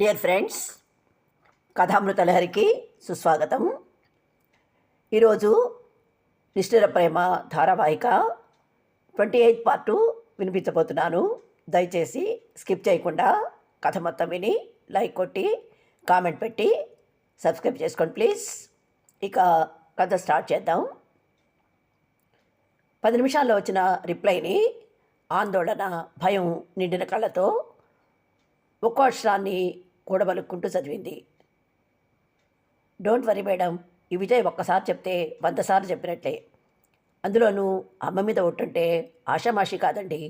Dear friends కథామృతలహరికి సుస్వాగతం ఈరోజు నిష్ఠుర ప్రేమ ధారావాహిక ట్వంటీ ఎయిత్ పార్టు వినిపించబోతున్నాను దయచేసి స్కిప్ చేయకుండా కథ మొత్తం విని లైక్ కొట్టి కామెంట్ పెట్టి సబ్స్క్రైబ్ చేసుకోండి ప్లీజ్ ఇక కథ స్టార్ట్ చేద్దాం. పది నిమిషాల్లో వచ్చిన రిప్లైని ఆందోళన భయం నిండిన కళ్ళతో ఒక్కో అక్షరాన్ని కూడబలుక్కుంటూ చదివింది. డోంట్ వరీ మేడం ఈ విజయ్ ఒక్కసారి చెప్తే వందసార్లు చెప్పినట్లే. అందులోనూ అమ్మ మీద ఒట్టుంటే ఆషామాషి కాదండి.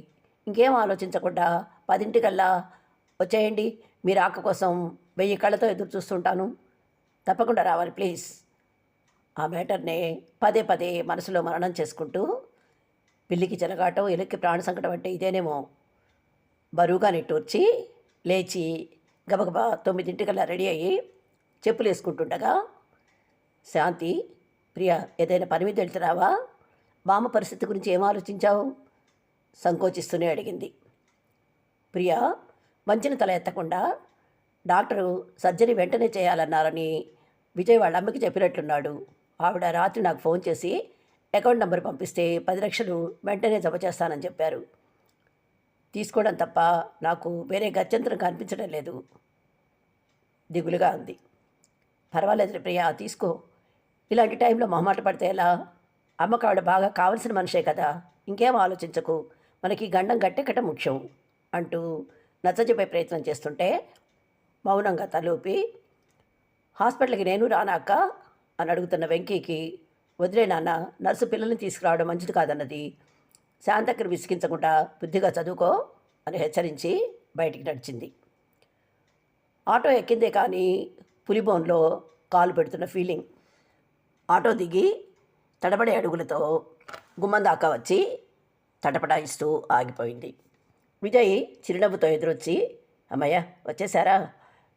ఇంకేం ఆలోచించకుండా పదింటికల్లా వచ్చేయండి మీ రాక కోసం వెయ్యి కళ్ళతో ఎదురు చూస్తుంటాను. తప్పకుండా రావాలి ప్లీజ్. ఆ మ్యాటర్నే పదే పదే మనసులో మరణం చేసుకుంటూ పిల్లికి చెలగాటం ఎలుక్కి ప్రాణ సంకటం అంటే ఇదేనేమో బరువుగా నిట్టూర్చి లేచి గబగబా తొమ్మిదింటికల్లా రెడీ అయ్యి చెప్పులు వేసుకుంటుండగా శాంతి ప్రియ ఏదైనా పని మీద వెళ్తున్నావా? మామ పరిస్థితి గురించి ఏం ఆలోచించావు? సంకోచిస్తూనే అడిగింది. ప్రియ మంచిన తల ఎత్తకుండా డాక్టరు సర్జరీ వెంటనే చేయాలన్నారని విజయ్ వాళ్ళ అమ్మకి చెప్పినట్లున్నాడు. ఆవిడ రాత్రి నాకు ఫోన్ చేసి అకౌంట్ నెంబర్ పంపిస్తే పది లక్షలు వెంటనే జమ చేస్తానని చెప్పారు. తీసుకోవడం తప్ప నాకు వేరే గత్యంతరం కనిపించడం లేదు. దిగులుగా ఉంది. పర్వాలేదు ప్రియా తీసుకో. ఇలాంటి టైంలో మొహమాట పడితే ఎలా? అమ్మకు ఆవిడ బాగా కావలసిన మనిషే కదా. ఇంకేం ఆలోచించకు. మనకి గండం గట్టెక్కటం ముఖ్యం అంటూ నచ్చజెప్పే ప్రయత్నం చేస్తుంటే మౌనంగా తలూపి హాస్పిటల్కి నేను రానాక అని అడుగుతున్న వెంకీకి వదిలే నాన్న నర్సు పిల్లల్ని తీసుకురావడం మంచిది కాదన్నది. శాంతక్కని విసిగించకుండా బుద్ధిగా చదువుకో అని హెచ్చరించి బయటికి నడిచింది. ఆటో ఎక్కిందే కానీ పులిబోన్లో కాలు పెడుతున్న ఫీలింగ్ ఆటో దిగి తడబడే అడుగులతో గుమ్మం దాకా వచ్చి తటపడాయిస్తూ ఆగిపోయింది. విజయ్ చిరునవ్వుతో ఎదురొచ్చి అమ్మయ్య వచ్చేసారా?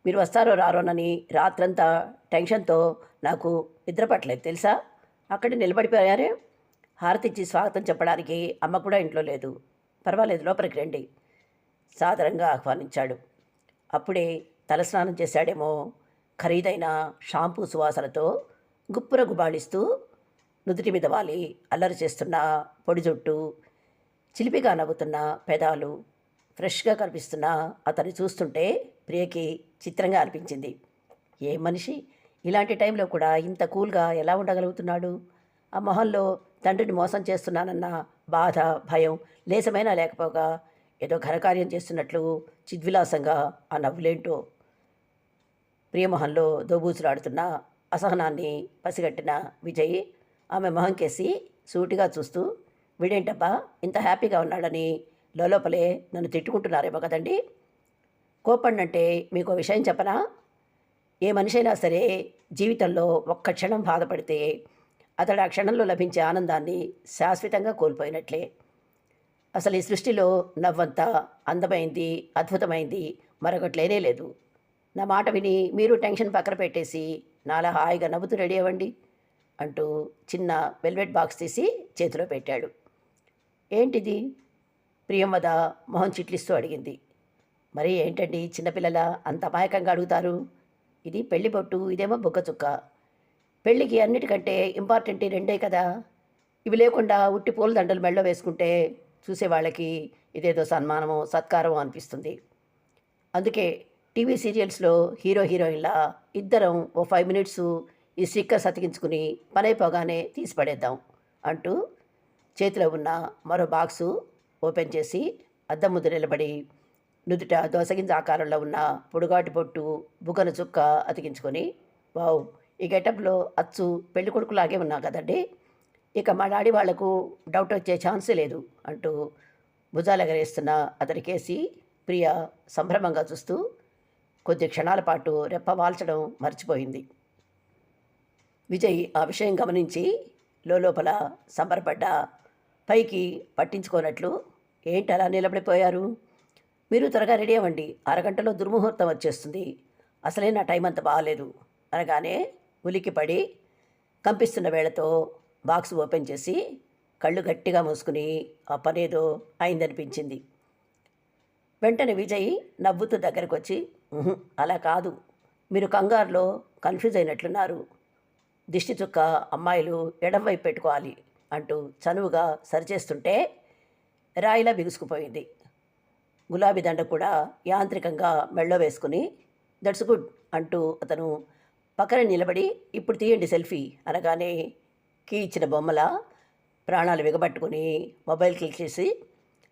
మీరు వస్తారో రారోనని రాత్రంతా టెన్షన్తో నాకు నిద్ర పట్టలేదు తెలుసా? అక్కడ నిలబడిపోయారే? హారతిచ్చి స్వాగతం చెప్పడానికి అమ్మ కూడా ఇంట్లో లేదు. పర్వాలేదు లోపలికి రండి. సాదరంగా ఆహ్వానించాడు. అప్పుడే తలస్నానం చేశాడేమో. ఖరీదైన షాంపూ సువాసనతో గుప్పుర గుబాళిస్తూ నుదుటి మీద వాలి అల్లరి చేస్తున్న పొడి జుట్టు చిలిపిగా నవ్వుతున్న పెదాలు ఫ్రెష్గా కనిపిస్తున్న అతన్ని చూస్తుంటే ప్రియకి చిత్రంగా అనిపించింది. ఏ మనిషి? ఇలాంటి టైంలో కూడా ఇంత కూల్గా ఎలా ఉండగలుగుతున్నాడు? ఆ మొహంలో తండ్రిని మోసం చేస్తున్నానన్న బాధ భయం లేసమైనా లేకపోగా ఏదో ఘనకార్యం చేస్తున్నట్లు చిద్విలాసంగా ఆ నవ్వులేంటో. ప్రియమోహన్లో దోబూచులాడుతున్న అసహనాన్ని పసిగట్టిన విజయ్ ఆమె మొహం కేసి సూటిగా చూస్తూ వీడేంటబ్బా ఇంత హ్యాపీగా ఉన్నాడని లోపలే నన్ను తిట్టుకుంటున్నారేమో కదండి. కోపడినంటే మీకు విషయం చెప్పనా? ఏ మనిషి అయినా సరే జీవితంలో ఒక్క క్షణం బాధపడితే అతడు ఆ క్షణంలో లభించే ఆనందాన్ని శాశ్వతంగా కోల్పోయినట్లే. అసలు ఈ సృష్టిలో నవ్వంతా అందమైంది అద్భుతమైంది మరొకటి లేనే లేదు. నా మాట విని మీరు టెన్షన్ పక్కన పెట్టేసి నాలా హాయిగా నవ్వుతూ రెడీ అవ్వండి అంటూ చిన్న వెల్వెట్ బాక్స్ తీసి చేతిలో పెట్టాడు. ఏంటిది? ప్రియంవద మొహం చిట్లిస్తూ అడిగింది. మరి ఏంటండి చిన్నపిల్లల అంత అమాయకంగా అడుగుతారు? ఇది పెళ్ళి బొట్టు ఇదేమో బుగ్గచుక్క పెళ్ళికి అన్నిటికంటే ఇంపార్టెంట్ ఈ రెండే కదా. ఇవి లేకుండా ఉట్టి పూల దండలు మెళ్ళ వేసుకుంటే చూసేవాళ్ళకి ఇదేదో సన్మానమో సత్కారమో అనిపిస్తుంది. అందుకే టీవీ సీరియల్స్లో హీరో హీరోయిన్లా ఇద్దరం ఓ ఫైవ్ మినిట్స్ ఈ స్టిక్కర్స్ అతికించుకుని పనైపోగానే తీసి పడేద్దాం అంటూ చేతిలో ఉన్న మరో బాక్సు ఓపెన్ చేసి అద్దం ముందు నిలబడి నుదుట దోసగింజ ఆకారంలో ఉన్న పొడుగాటి పొట్టు బుగ్గన చుక్క అతికించుకొని వావ్ ఈ గెటప్లో అచ్చు పెళ్ళి కొడుకులాగే ఉన్నా కదండి! ఇక మా డాడీ వాళ్ళకు డౌట్ వచ్చే ఛాన్సే లేదు అంటూ భుజాలెగరేస్తున్న అతనికేసి ప్రియ సంభ్రమంగా చూస్తూ కొద్ది క్షణాల పాటు రెప్ప వాల్చడం మర్చిపోయింది. విజయ్ ఆ విషయం గమనించి లోపల సంబరపడ్డ పైకి పట్టించుకోనట్లు ఏంటి అలా నిలబడిపోయారు? మీరు త్వరగా రెడీ అవ్వండి అరగంటలో దుర్ముహూర్తం వచ్చేస్తుంది. అసలే నా టైం అంత బాగాలేదు అనగానే ఉలిక్కిపడి కంపిస్తున్న వేళతో బాక్స్ ఓపెన్ చేసి కళ్ళు గట్టిగా మూసుకుని ఆ పనేదో అయిందనిపించింది. వెంటనే విజయ్ నవ్వుతూ దగ్గరకు వచ్చి అలా కాదు. మీరు కంగారులో కన్ఫ్యూజ్ అయినట్లున్నారు. దిష్టి చుక్క అమ్మాయిలు ఎడమవైపు పెట్టుకోవాలి అంటూ చనువుగా సరిచేస్తుంటే రాయిలా బిగుసుకుపోయింది. గులాబీ దండ కూడా యాంత్రికంగా మెళ్ళో వేసుకుని దట్స్ గుడ్ అంటూ అతను పక్కన నిలబడి ఇప్పుడు తీయండి సెల్ఫీ అనగానే కీ ఇచ్చిన బొమ్మల ప్రాణాలు బిగబట్టుకుని మొబైల్ క్లిక్ చేసి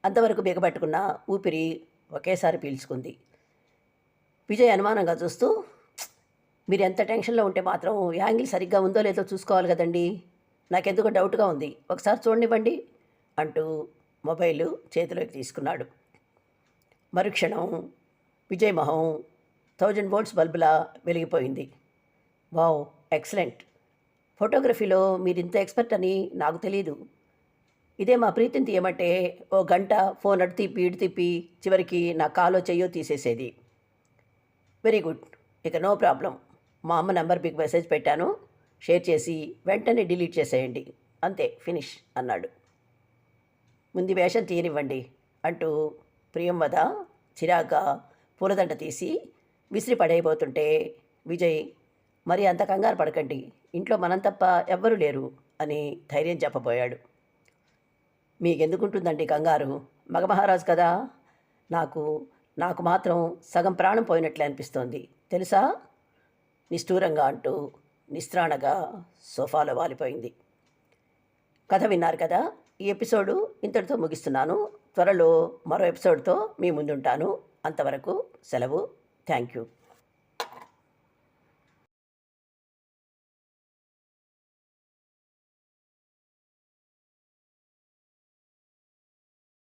అంతవరకు బిగబట్టుకున్న ఊపిరి ఒకేసారి పీల్చుకుంది. విజయ్ అనుమానంగా చూస్తూ మీరు ఎంత టెన్షన్లో ఉంటే మాత్రం యాంగిల్ సరిగ్గా ఉందో లేదో చూసుకోవాలి కదండి. నాకెందుకు డౌట్గా ఉంది. ఒకసారి చూడనివ్వండి అంటూ మొబైల్ చేతిలోకి తీసుకున్నాడు. మరుక్షణం విజయ్ మొహం థౌజండ్ వోల్ట్స్ బల్బులా వెలిగిపోయింది. Wow excellent. ఫోటోగ్రఫీలో మీరు ఇంత ఎక్స్పర్ట్ అని నాకు తెలియదు ఇదే మా ప్రీతిని తీయమంటే ఓ గంట ఫోన్ అటు తిప్పి ఇటు తిప్పి చివరికి నా కాలో చెయ్యో తీసేసేది. Very good. ఇక నో ప్రాబ్లం. మా అమ్మ నెంబర్ మీకు మెసేజ్ పెట్టాను. షేర్ చేసి వెంటనే డిలీట్ చేసేయండి. అంతే ఫినిష్ అన్నాడు. ముందు వేషం తీయనివ్వండి అంటూ ప్రియంవద చిరాగ్గా పూలదండ తీసి విసిరి పడైపోతుంటే విజయ్ మరి అంత కంగారు పడకండి. ఇంట్లో మనం తప్ప ఎవ్వరూ లేరు అని ధైర్యం చెప్పబోయాడు. మీకెందుకుంటుందండి కంగారు? మగమహారాజు కదా. నాకు నాకు మాత్రం సగం ప్రాణం పోయినట్లే అనిపిస్తోంది. తెలుసా? నిష్ఠూరంగా అంటూ నిస్త్రాణగా సోఫాలో వాలిపోయింది. కథ విన్నారు కదా. ఈ ఎపిసోడు ఇంతటితో ముగిస్తున్నాను. త్వరలో మరో ఎపిసోడ్తో మీ ముందుంటాను. అంతవరకు సెలవు. Thank you.